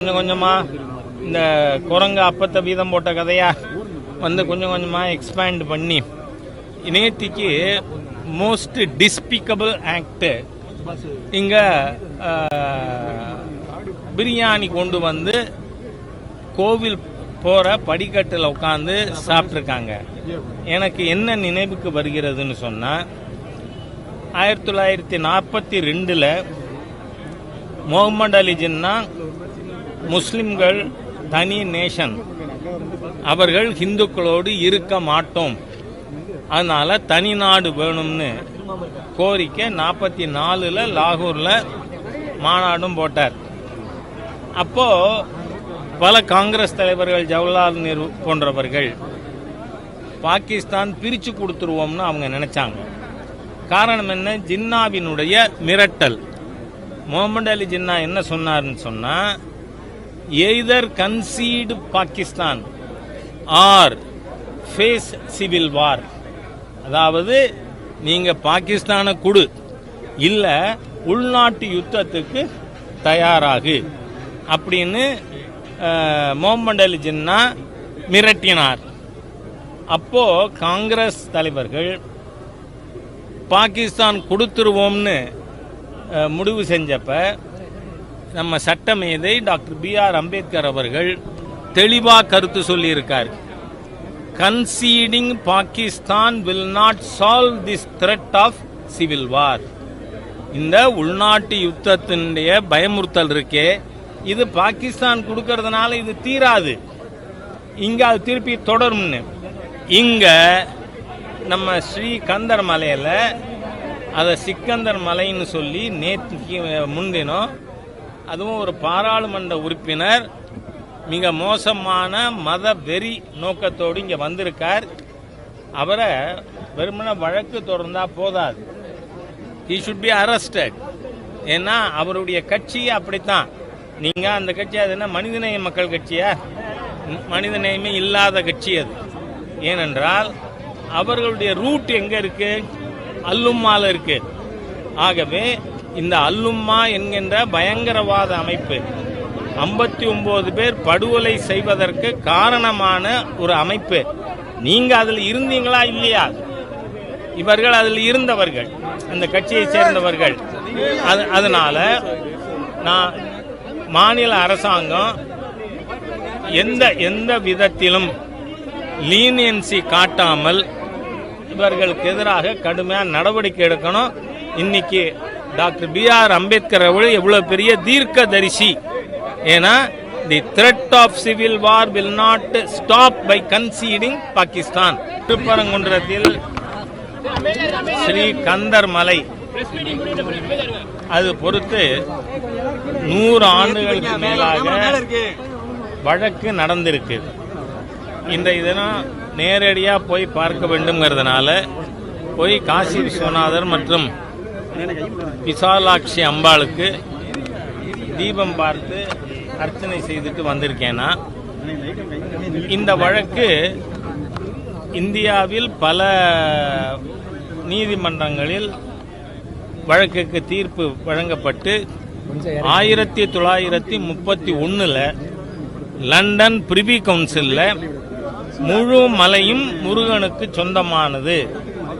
கொஞ்சம் கொஞ்சமா இந்த குரங்கு அப்பத்தை வீதம் போட்ட கதையா வந்து கொஞ்சம் கொஞ்சமா எக்ஸ்பேண்ட் பண்ணி நேத்திக்கு மோஸ்ட் டிஸ்பிகபிள் ஆக்டு இங்க பிரியாணி கொண்டு வந்து கோவில் போற படிக்கட்டில் உட்காந்து சாப்பிட்ருக்காங்க எனக்கு என்ன நினைவுக்கு வருகிறதுன்னு சொன்னால் ஆயிரத்தி தொள்ளாயிரத்தி நாற்பத்தி ரெண்டில் முகமது அலி ஜின்னா முஸ்லிம்கள் தனி நேஷன். அவர்கள் இந்துக்களோடு இருக்க மாட்டோம். அதனால தனி நாடு வேணும்னு கோரிக்கை நாற்பத்தி நாலில் லாகூரில் மாநாடும் போட்டார். அப்போ பல காங்கிரஸ் தலைவர்கள் ஜவஹர்லால் நேரு போன்றவர்கள் பாகிஸ்தான் பிரிச்சு கொடுத்துருவோம்னு அவங்க நினைச்சாங்க. காரணம் என்ன? ஜின்னாவினுடைய மிரட்டல். முகமது அலி ஜின்னா என்ன சொன்னார்னு சொன்னா either concede Pakistan. Or face civil war. அதாவது நீங்கள் பாகிஸ்தானை கொடு. இல்லை உள்நாட்டு யுத்தத்துக்கு தயாராகு. அப்படின்னு அஹ், முகமது அலி ஜின்னா மிரட்டினார். அப்போ காங்கிரஸ் தலைவர்கள் பாகிஸ்தான் கொடுத்துருவோம்னு முடிவு செஞ்சப்ப நம்ம சட்ட மேதை டாக்டர் பி ஆர் அம்பேத்கர் அவர்கள் தெளிவாக கருத்து சொல்லியிருக்கார். Conceding Pakistan will not solve this threat of civil war இந்த உள்நாட்டு யுத்தத்தினுடைய பயமுறுத்தல் இருக்கே. இது பாகிஸ்தான் கொடுக்கறதுனால இது தீராது. இங்க அது திருப்பி தொடரும்னு. இங்க நம்ம ஸ்ரீ கந்தர் மலையில அதை சிக்கந்தர் மலைன்னு சொல்லி நேற்று முன்தினம் அதுவும் ஒரு பாராளுமன்ற உறுப்பினர் மிக மோசமான மத வெறி நோக்கத்தோடு இங்கே வந்திருக்கார். அவரை வெறுமன வழக்கு தொடர்ந்தா போதாது. ஹி ஷுட் பி அரெஸ்டட் ஏன்னா அவருடைய கட்சியை அப்படித்தான். நீங்கள் அந்த கட்சி அது என்ன மனிதநேய மக்கள் கட்சியா? மனிதநேயமே இல்லாத கட்சி அது. ஏனென்றால் அவர்களுடைய ரூட் எங்கே இருக்கு? அல்லும்மால இருக்கு. ஆகவே இந்த அல்லும்மா என்கின்ற பயங்கரவாத அமைப்பு. ஐம்பத்தி ஒன்பது பேர் படுகொலை செய்வதற்கு காரணமான ஒரு அமைப்பு. நீங்க அதில் இருந்தீங்களா இல்லையா? இவர்கள் அதில் இருந்தவர்கள். அந்த கட்சியை சேர்ந்தவர்கள். அது அதனால நான் மாநில அரசாங்கம் எந்த எந்த விதத்திலும் லீனியன்சி காட்டாமல் இவர்களுக்கு எதிராக கடுமையான நடவடிக்கை எடுக்கணும். இன்னைக்கு டாக்டர் பி ஆர் அம்பேத்கர் அவர்கள் எவ்வளவு பெரிய தீர்க்க தரிசி ஏன்னா the threat of civil war will not stop by conceding Pakistan திருப்பரங்குன்றத்தில் ஸ்ரீ கந்தர் மலை அது பொறுத்து நூறு ஆண்டுகளுக்கு மேலாக வழக்கு நடந்திருக்கு. இந்த இதெல்லாம் நேரடியாக போய் பார்க்க வேண்டும்ங்கிறதுனால போய் காசி விஸ்வநாதர் மற்றும் விசாலாட்சி அம்பாளுக்கு தீபம் பார்த்து அர்ச்சனை செய்துட்டு வந்திருக்கேனா? இந்த வழக்கு இந்தியாவில் பல நீதிமன்றங்களில் வழக்குக்கு தீர்ப்பு வழங்கப்பட்டு ஆயிரத்தி தொள்ளாயிரத்தி முப்பத்தி ஒன்னுல லண்டன் பிரிவி கவுன்சிலில் முழு மலையும் முருகனுக்கு சொந்தமானது.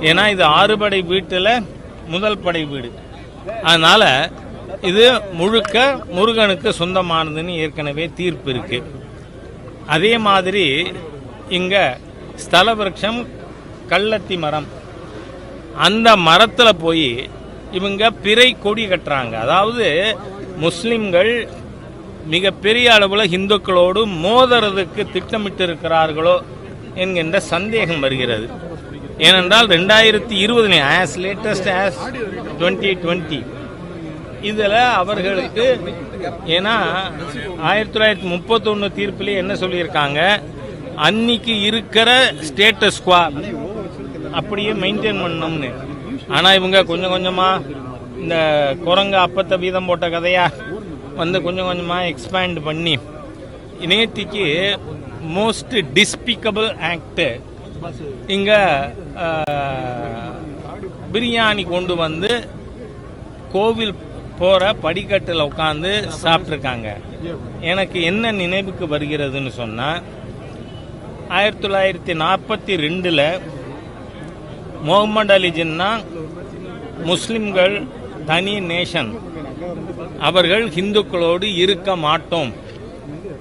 ஏன்னா இது ஆறுபடை வீட்டில் முதல் படை வீடு. அதனால இது முழுக்க முருகனுக்கு சொந்தமானதுன்னு ஏற்கனவே தீர்ப்பு இருக்கு. அதே மாதிரி இங்க ஸ்தல விருட்சம் கள்ளத்தி மரம். அந்த மரத்தில் போய் இவங்க பிறை கொடி கட்டுறாங்க. அதாவது முஸ்லிம்கள் மிகப்பெரிய அளவில் இந்துக்களோடு மோதுறதுக்கு திட்டமிட்டு இருக்கிறார்களோ என்கின்ற சந்தேகம் வருகிறது. ஏனென்றால் ரெண்டாயிரத்தி இருபது as latest as twenty twenty இதில் அவர்களுக்கு ஏன்னா ஆயிரத்தி தொள்ளாயிரத்தி முப்பத்தொன்று தீர்ப்பிலே என்ன சொல்லியிருக்காங்க? அன்னைக்கு இருக்கிற ஸ்டேட்டஸ் குவா அப்படியே மெயின்டைன் பண்ணணும்னு. ஆனால் இவங்க கொஞ்சம் கொஞ்சமாக இந்த குரங்கு அப்பத்தை வீதம் போட்ட கதையா வந்து கொஞ்சம் கொஞ்சமாக எக்ஸ்பேண்ட் பண்ணி நேத்திக்கு மோஸ்ட் டிஸ்பிக்கபிள் ஆக்ட் இங்கே பிரியாணி கொண்டு வந்து கோவில் போகிற படிக்கட்டில் உட்காந்து சாப்பிட்ருக்காங்க எனக்கு என்ன நினைவுக்கு வருகிறதுன்னு சொன்னால் ஆயிரத்தி தொள்ளாயிரத்தி நாற்பத்தி ரெண்டில் முகமது அலி ஜின்னா முஸ்லிம்கள் தனி நேஷன். அவர்கள் ஹிந்துக்களோடு இருக்க மாட்டோம்.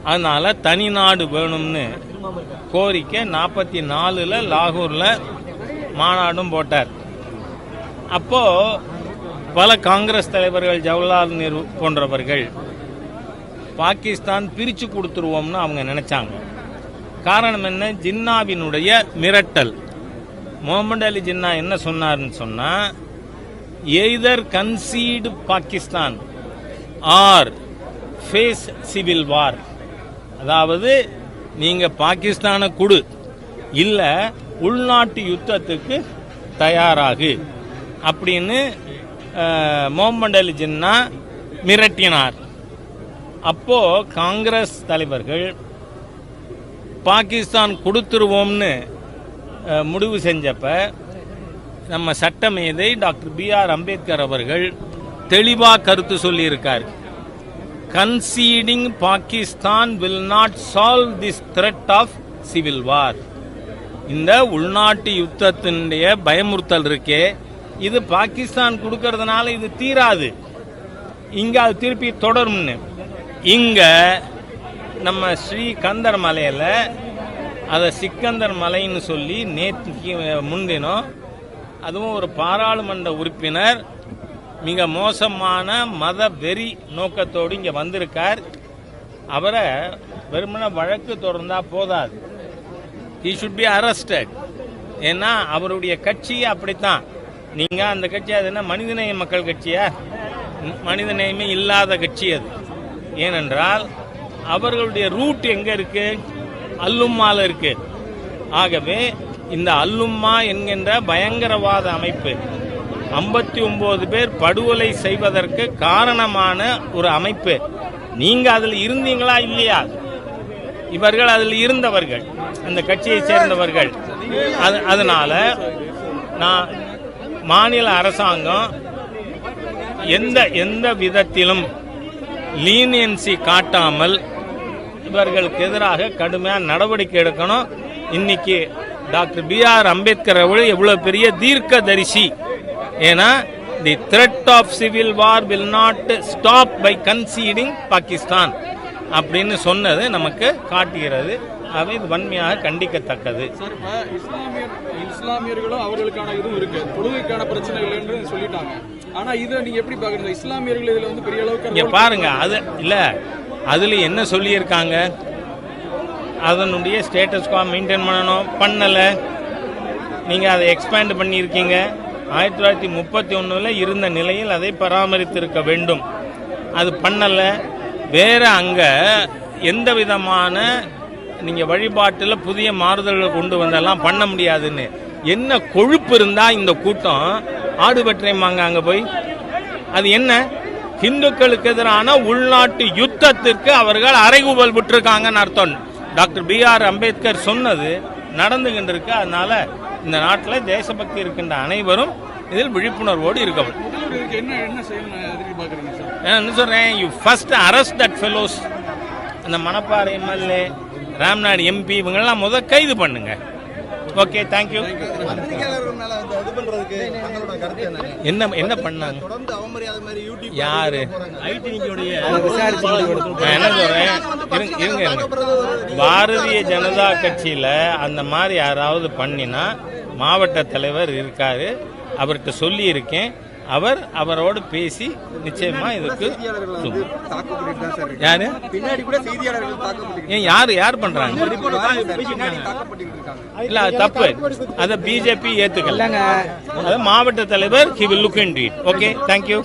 அதனால தனி நாடு வேணும்னு கோரிக்கை நாற்பத்தி நாலில் லாகூரில் மாநாடும் போட்டார். அப்போ பல காங்கிரஸ் தலைவர்கள் ஜவஹர்லால் நேரு போன்றவர்கள் பாகிஸ்தான் பிரிச்சு கொடுத்துருவோம்னு அவங்க நினைச்சாங்க. காரணம் என்ன? ஜின்னாவினுடைய மிரட்டல். முகமது அலி ஜின்னா என்ன சொன்னார்னு சொன்னா either concede Pakistan or face civil war. அதாவது நீங்க பாகிஸ்தானை கொடு. இல்ல உள்நாட்டு யுத்தத்துக்கு தயாராகு. அப்படின்னு அஹ், முகமது அலி ஜின்னா மிரட்டினார். அப்போ காங்கிரஸ் தலைவர்கள் பாகிஸ்தான் கொடுத்துருவோம்னு முடிவு செஞ்சப்ப நம்ம சட்டமேதை டாக்டர் பி ஆர் அம்பேத்கர் அவர்கள் தெளிவாக கருத்து சொல்லியிருக்கார். Conceding Pakistan will not solve this threat of civil war இந்த உள்நாட்டு யுத்தத்தினுடைய பயமுறுத்தல் இருக்கே. இது பாகிஸ்தான் கொடுக்கறதுனால இது தீராது. இங்க அது திருப்பி தொடரும்னு. இங்க நம்ம ஸ்ரீகந்தர் மலையில அதை சிக்கந்தர் மலைன்னு சொல்லி நேற்றுக்கு முன்தினம் அதுவும் ஒரு பாராளுமன்ற உறுப்பினர் மிக மோசமான மத வெறி நோக்கத்தோடு இங்கே வந்திருக்கார். அவரை வெறுமன வழக்கு தொடர்ந்தா போதாது. ஹி ஷுட் பி அரஸ்டட் ஏன்னா அவருடைய கட்சி அப்படித்தான். நீங்க அந்த கட்சி அது என்ன மனிதநேய மக்கள் கட்சியா? மனிதநேயமே இல்லாத கட்சி அது. ஏனென்றால் அவர்களுடைய ரூட் எங்க இருக்கு? அல்லும்மால இருக்கு. ஆகவே இந்த அல்லும்மா என்கின்ற பயங்கரவாத அமைப்பு ஐம்பத்தி ஒன்பது பேர் படுகொலை செய்வதற்கு காரணமான ஒரு அமைப்பு. நீங்க அதில் இருந்தீங்களா இல்லையா? இவர்கள் அதில் இருந்தவர்கள். அந்த கட்சியை சேர்ந்தவர்கள். அது அதனால நான் மாநில அரசாங்கம் எந்த எந்த விதத்திலும் லீனியன்சி காட்டாமல் இவர்களுக்கு எதிராக கடுமையான நடவடிக்கை எடுக்கணும். இன்னைக்கு டாக்டர் பி ஆர் அம்பேத்கர் அவர்கள் எவ்வளவு பெரிய தீர்க்கதரிசி ஏன்னா the threat of civil war will not stop by conceding Pakistan அப்படின்னு சொன்னது நமக்கு காட்டுகிறது. அவை இது வன்மையாக கண்டிக்கத்தக்கது. இஸ்லாமியர்களும் அவர்களுக்கான இதுவும் இருக்கு. தொழுகைக்கான பிரச்சனை இல்லைன்னு சொல்லிட்டாங்க. ஆனா இதை நீங்க எப்படி பாக்குறீங்க இஸ்லாமியர்கள் இதுல வந்து பெரிய அளவுக்கு இங்க பாருங்க அது இல்ல. அதுல என்ன சொல்லியிருக்காங்க? அதனுடைய ஸ்டேட்டஸ் கோ மெயின்டைன் பண்ணணும். பண்ணல. நீங்க அதை எக்ஸ்பேண்ட் பண்ணியிருக்கீங்க. ஆயிரத்தி தொள்ளாயிரத்தி முப்பத்தி ஒன்றில் இருந்த நிலையில் அதை பராமரித்திருக்க வேண்டும். அது பண்ணலை. வேற அங்கே எந்த விதமான நீங்கள் வழிபாட்டில் புதிய மாறுதல்கள் கொண்டு வந்தெல்லாம் பண்ண முடியாதுன்னு. என்ன கொழுப்பு இருந்தால் இந்த கூட்டம்? ஆடு வெட்டுறேம்பாங்க அங்கே போய். அது என்ன? இந்துக்களுக்கு எதிரான உள்நாட்டு யுத்தத்திற்கு அவர்கள் அறைகூவல் விட்டுருக்காங்கன்னு அர்த்தம். டாக்டர் பி ஆர் அம்பேத்கர் சொன்னது நடந்துகிட்டு இருக்கு அதனால இந்த நாட்டில் தேசபக்தி இருக்கின்ற அனைவரும் இதில் விழிப்புணர்வோடு இருக்கவும். இதுக்கு என்ன என்ன செய்யணும் எதிர்பார்க்குறீங்க சார் நான் என்ன சொல்றேன் you first arrest that fellows அந்த மணப்பாறை எம்எல்ஏ ராம்நாடு எம்பி இவங்கெல்லாம் முத கைது பண்ணுங்க. ஓகே தேங்க்யூ என்ன? என்ன என்ன பண்ணாங்க? தொடர்ந்து அவமரியாதை மாதிரி யூடியூப் யாரு? என்ன சொல்றேன்? இருங்க இருங்க. இருங்க. பாரதிய ஜனதா கட்சியில அந்த மாதிரி யாராவது பண்ணினா மாவட்ட தலைவர் இருக்காரு. அவர்கிட்ட சொல்லி இருக்கேன் அவர் அவரோடு பேசி நிச்சயமா இதுக்கு. யாரு? ஏன் யாரு யார் பண்றாங்க? பின்னாடி தாக்கப்பட்டு இருக்காங்க இல்ல தப்பு. அத பிஜேபி ஏத்துக்கல. அது மாவட்ட தலைவர் he will look in it okay thank you